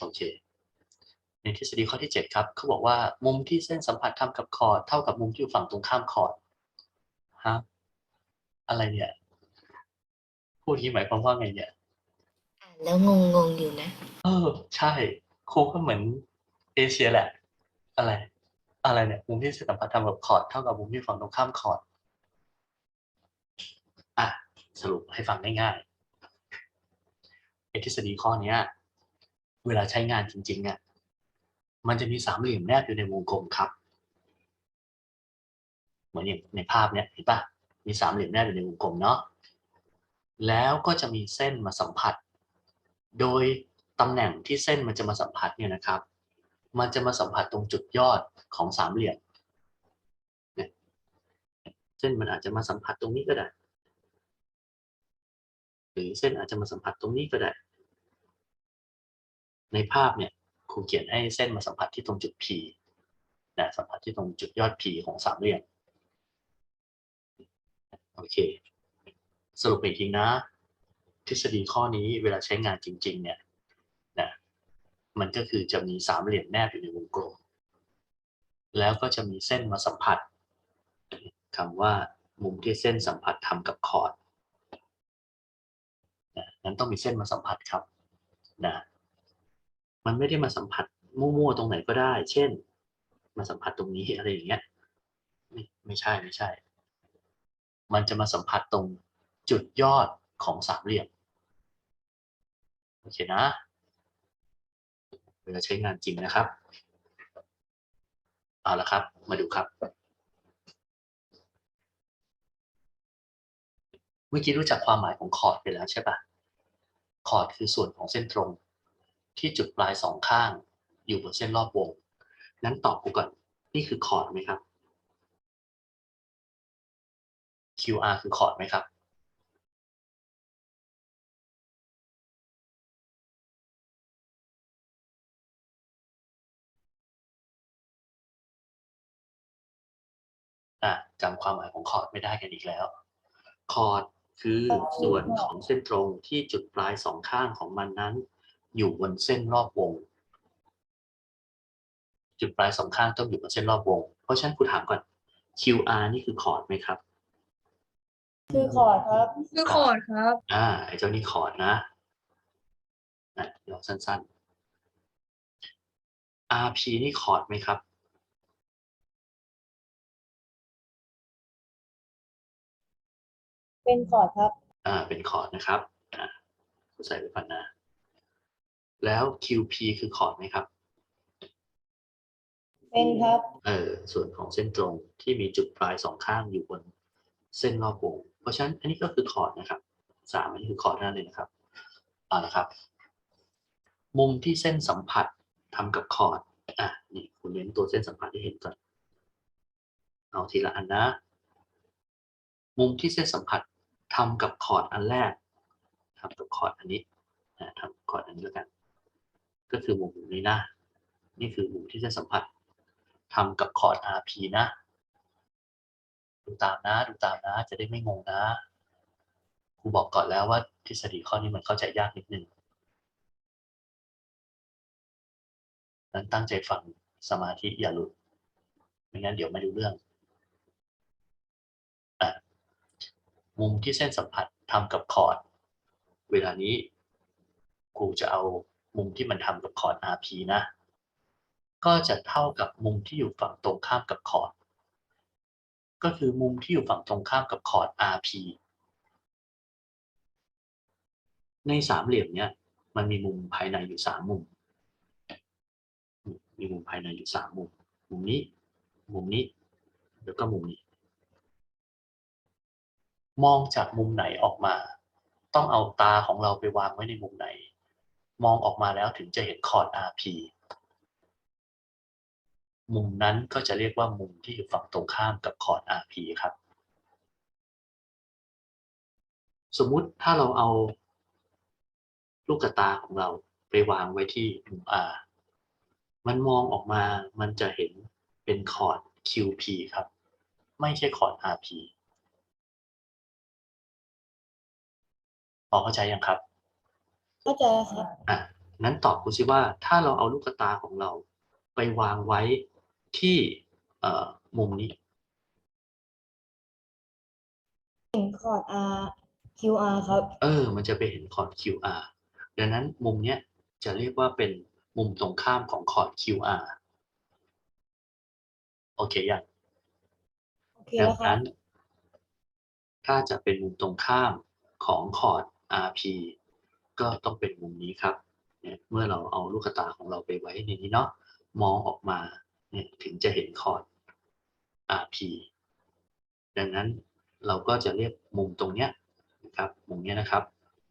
โอเค ในทฤษฎีข้อที่เจ็ดครับเขาบอกว่ามุมที่เส้นสัมผัสทำกับคอร์ดเท่ากับมุมที่อยู่ฝั่งตรงข้ามคอร์ดฮะอะไรเนี่ยพูดที่หมายความว่าไงเนี่ยอ่านแล้วงงงๆอยู่นะเออ ใช่ครูก็เหมือนเอเชียแหละ อะไร อะไรเนี่ยมุมที่เส้นสัมผัสทำกับคอร์ดเท่ากับมุมที่ฝั่งตรงข้ามคอร์ดอะสรุปให้ฟังง่ายๆไอ้ทฤษฎีข้อเนี้ย เวลาใช้งานจริงๆอะมันจะมีสามเหลี่ยมแนบอยู่ในวงกลมครับ เหมือนอย่างในภาพเนี้ยเห็นปะมีสามเหลี่ยมแนบอยู่ในวงกลมเนาะแล้วก็จะมีเส้นมาสัมผัส โดยตำแหน่งที่เส้นมันจะมาสัมผัสเนี่ยนะครับ มันจะมาสัมผัสตรงจุดยอดของสามเหลี่ยมเนี่ยเส้นมันอาจจะมาสัมผัสตรงนี้ก็ได้ หรือเส้นอาจจะมาสัมผัสตรงนี้ก็ได้ ในภาพเนี่ยครูเขียนให้เส้นมาสัมผัสที่ตรงจุด P นะสัมผัสที่ตรงจุดยอด P ของสามเหลี่ยมโอเค สรุปอีกทีนะ ทฤษฎีข้อนี้เวลาใช้งานจริง ๆ เนี่ยนะมันก็คือจะมีสามเหลี่ยมแนบอยู่ในวงกลม แล้วก็จะมีเส้นมาสัมผัสคำว่ามุมที่เส้นสัมผัสทำกับคอร์ดนะนั้นต้องมีเส้นมาสัมผัสครับนะ มันไม่ได้มาสัมผัสมั่วๆตรงไหนก็ได้ เช่น มาสัมผัสตรงนี้อะไรอย่างเงี้ยไม่ไม่ใช่ไม่ใช่ มันจะมาสัมผัสตรงจุดยอดของสามเหลี่ยมโอเคนะเวลาใช้งานจริงนะครับเอาละครับ มาดูครับเมื่อกี้รู้จักความหมายของคอร์ดไปแล้วใช่ปะคอร์ดคือส่วนของเส้นตรง ที่จุดปลายสองข้าง อยู่บนเส้นรอบวง นั้นตอบกูก่อน นี่คือคอร์ดไหมครับ QR คือคอร์ดไหมครับอะจำความหมายของคอร์ดไม่ได้กันอีกแล้ว คอร์ดคือส่วนของเส้นตรงที่จุดปลายสองข้างของมันนั้น อยู่บนเส้นรอบวง จุดปลายสองข้างต้องอยู่บนเส้นรอบวง เพราะฉะนั้นคุณถามก่อน QR นี่คือคอร์ดไหมครับ คือคอร์ดครับ คือคอร์ดครับ อ่าไอ้เจ้านี่คอร์ดนะนะเดี๋ยวสั้นๆ RP นี่คอร์ดไหมครับ เป็นคอร์ดครับ อ่า เป็นคอร์ดนะครับอ่าใส่ไว้ก่อนนะ แล้ว QP คือคอร์ดไหมครับ เป็นครับ เออส่วนของเส้นตรงที่มีจุดปลายสองข้างอยู่บนเส้นรอบวง เพราะฉะนั้นอันนี้ก็คือคอร์ดนะครับสามอันนี้คือคอร์ดนั่นเลยนะครับเอาละครับ มุมที่เส้นสัมผัสทำกับคอร์ดอะนี่คุณเน้นตัวเส้นสัมผัสที่เห็นก่อนเอาทีละอันนะ มุมที่เส้นสัมผัสทำกับคอร์ดอันแรกทำกับคอร์ดอันนี้นะทำกับคอร์ดอันนี้แล้วกัน ก็คือมุมนี้นะ นี่คือมุมที่เส้นสัมผัสทำกับคอร์ด RP นะ ดูตามนะ ดูตามนะ จะได้ไม่งงนะครูบอกก่อนแล้วว่าทฤษฎีข้อนี้มันเข้าใจยากนิดนึงนั้นตั้งใจฟังสมาธิอย่าหลุด ไม่งั้นเดี๋ยวไม่รู้เรื่องอมุมที่เส้นสัมผัสทำกับคอร์ด เวลานี้ครูจะเอา มุมที่มันทำกับคอร์ด RP นะ ก็จะเท่ากับมุมที่อยู่ฝั่งตรงข้ามกับคอร์ด ก็คือมุมที่อยู่ฝั่งตรงข้ามกับคอร์ด RP ในสามเหลี่ยมเนี้ยมันมีมุมภายในอยู่สามมุม มีมุมภายในอยู่สามมุม มุมนี้ มุมนี้ แล้วก็มุมนี้ มองจากมุมไหนออกมา ต้องเอาตาของเราไปวางไว้ในมุมไหน มองออกมาแล้วถึงจะเห็นคอร์ด RP มุมนั้นก็จะเรียกว่ามุมที่อยู่ฝั่งตรงข้ามกับคอร์ด RP ครับ สมมุติถ้าเราเอาลูกตาของเราไปวางไว้ที่มุม R มันมองออกมามันจะเห็นเป็นคอร์ด QP ครับ ไม่ใช่คอร์ด RP พอเข้าใจยังครับ เข้าใจครับอะนั้นตอบคุณซิว่าถ้าเราเอาลูกตาของเราไปวางไว้ที่เอ่อมุมนี้ เห็นคอร์ด R QR ครับ เออ มันจะไปเห็นคอร์ด QR ดังนั้นมุมเนี้ยจะเรียกว่าเป็นมุมตรงข้ามของคอร์ด QR โอเคยังโอเคดัแล้งวครันั้บนถ้าจะเป็นมุมตรงข้ามของคอร์ด RP ก็ต้องเป็นมุมนี้ครับเนี่ยเมื่อเราเอาลูกตาของเราไปไว้ในนี้เนาะ มองออกมาเนี่ยถึงจะเห็นคอร์ด RP ดังนั้นเราก็จะเรียกมุมตรงเนี้ยนะครับ มุมเนี้ยนะครับ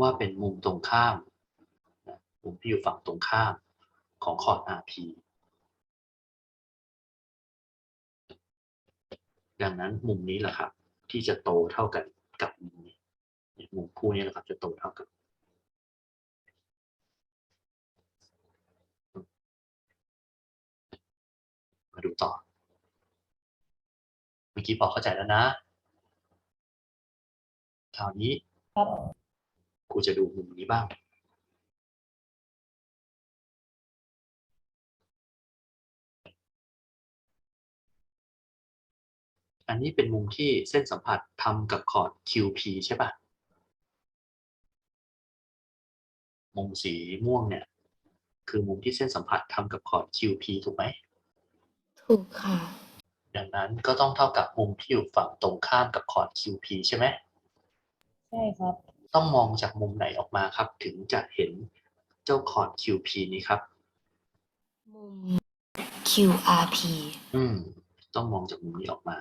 ว่าเป็นมุมตรงข้ามนะมุมที่อยู่ฝั่งตรงข้ามของคอร์ด RP ดังนั้นมุมนี้แหละครับ ที่จะโตเท่ากันกับมุมนี้เนี่ยมุมคู่นี้แหละครับจะโตเท่ากัน มาดูต่อ เมื่อกี้พอเข้าใจแล้วนะ คราวนี้ครับครูจะดูมุมนี้บ้าง อันนี้เป็นมุมที่เส้นสัมผัสทำกับคอร์ด QP ใช่ปะมุมสีม่วงเนี่ย คือมุมที่เส้นสัมผัสทำกับคอร์ด QP ถูกไหม ถูกค่ะ ดังนั้นก็ต้องเท่ากับมุมที่อยู่ฝั่งตรงข้ามกับคอร์ด QP ใช่ไหม ใช่ครับ ต้องมองจากมุมไหนออกมาครับ ถึงจะเห็นเจ้าคอร์ด QP นี้ครับ มุม QRP อืม ต้องมองจากมุมนี้ออกมา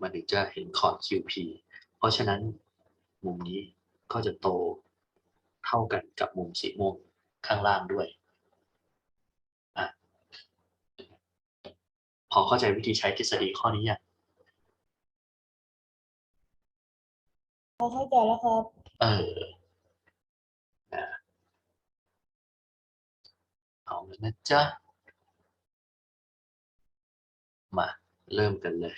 มันถึงจะเห็นคอร์ด QP เพราะฉะนั้นมุมนี้ก็จะโตเท่ากันกับมุมสีม่วงข้างล่างด้วยอะ พอเข้าใจวิธีใช้ทฤษฎีข้อนี้ยังพอเข้าใจแล้วครับ เออนะเอาเลยนะจ๊ะ มาเริ่มกันเลย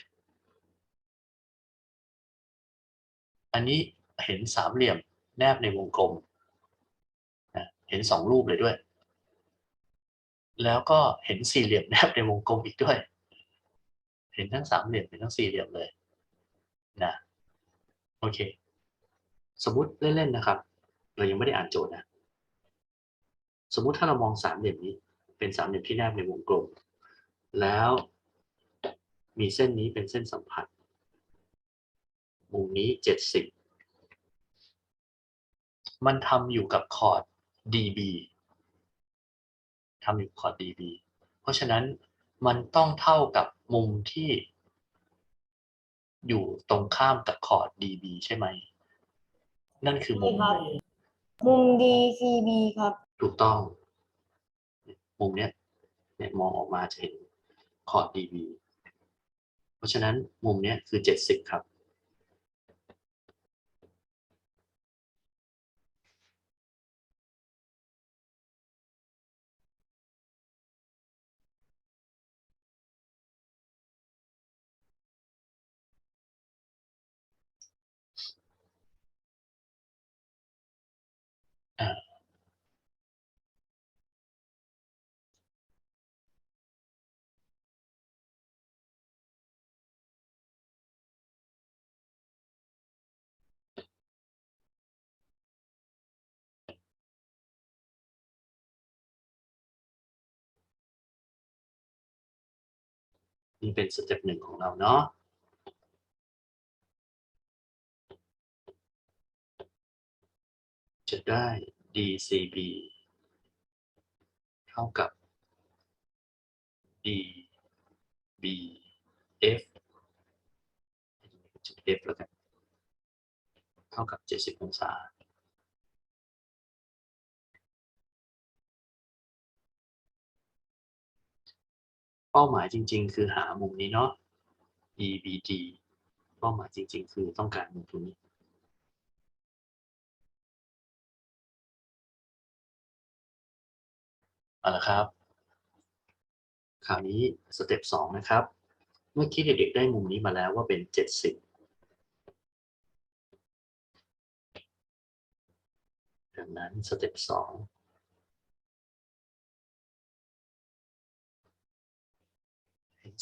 อันนี้เห็นสามเหลี่ยมแนบในวงกลมนะเห็นสองรูปเลยด้วย แล้วก็เห็นสี่เหลี่ยมแนบในวงกลมอีกด้วย เห็นทั้งสามเหลี่ยมเห็นทั้งสี่เหลี่ยมเลยนะโอเค สมมุติเล่นๆนะครับ เรายังไม่ได้อ่านโจทย์นะสมมุติถ้าเรามองสามเหลี่ยมนี้ เป็นสามเหลี่ยมที่แนบในวงกลม แล้วมีเส้นนี้เป็นเส้นสัมผัสมุมนี้เจ็ดสิบมันทำอยู่กับคอร์ด dB ทำอยู่คอร์ด dB เพราะฉะนั้น มันต้องเท่ากับมุมที่ อยู่ตรงข้ามกับคอร์ด dB ใช่ไหม นั่นคือมุใช่มครับ มุม DCB ครับ ถูกต้อง มุมเนี้ยเนี่ยมองออกมาจะเห็นคอร์ด dB เพราะฉะนั้นมุมเนี้ยคือ 70 ครับ นี่เป็นสเต็ปหนึ่งของเราเนาะจะได้ dCB เท่ากับ dBf จุด f แล้วกัน เท่ากับ 70 องศา เป้าหมายจริง ๆ คือหามุมนี้เนาะ EBD เป้าหมายจริง ๆ คือต้องการมุมตรงนี้เอาละครับ คราวนี้สเต็ปสองนะครับ เมื่อกี้เด็กๆได้มุมนี้มาแล้วว่าเป็นเจ็ดสิบดังนั้นสเต็ปสอง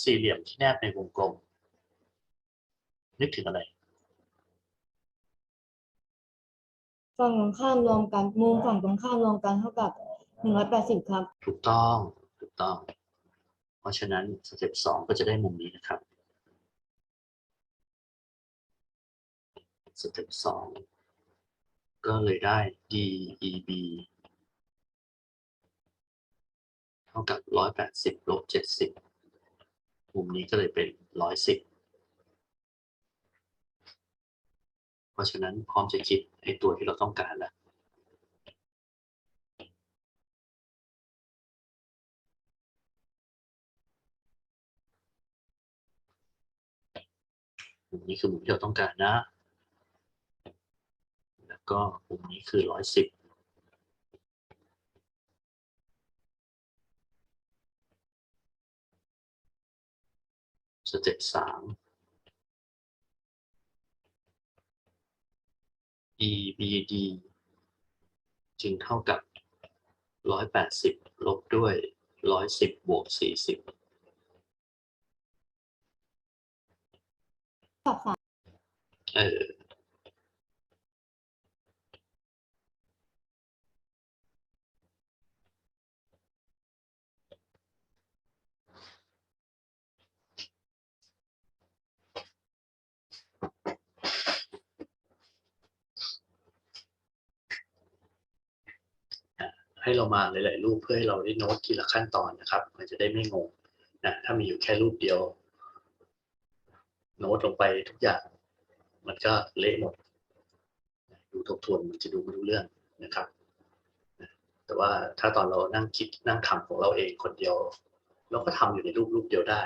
สี่เหลี่ยมที่แนบในวงกลม นึกถึงอะไร ฝั่งตรงข้ามรวมกัน มุมฝั่งตรงข้ามรวมกันเท่ากับหนึ่งร้อยแปดสิบครับ ถูกต้องถูกต้อง เพราะฉะนั้นสเต็ปสองก็จะได้มุมนี้นะครับ สเต็ปสองก็เลยได้ DEB เท่ากับร้อยแปดสิบลบเจ็ดสิบ มุมนี้ก็เลยเป็นร้อยสิบเพราะฉะนั้นพร้อมจะคิดไอ้ตัวที่เราต้องการแล้วมุมนี้คือมุมที่เราต้องการนะ แล้วก็มุมนี้คือร้อยสิบ สเต็ปสาม EBD จึงเท่ากับร้อยแปดสิบลบด้วยร้อยสิบบวกสี่สิบกับสามเออ ให้เรามาหลาย ๆ รูปเพื่อให้เราได้โน้ตทีละขั้นตอนนะครับ มันจะได้ไม่งงนะถ้ามีอยู่แค่รูปเดียว โน้ตลงไปทุกอย่าง มันก็เละหมดดูทบทวนมันจะดูไม่รู้เรื่องนะครับ แต่ว่าถ้าตอนเรานั่งคิดนั่งทำของเราเองคนเดียว เราก็ทำอยู่ในรูปรูปเดียวได้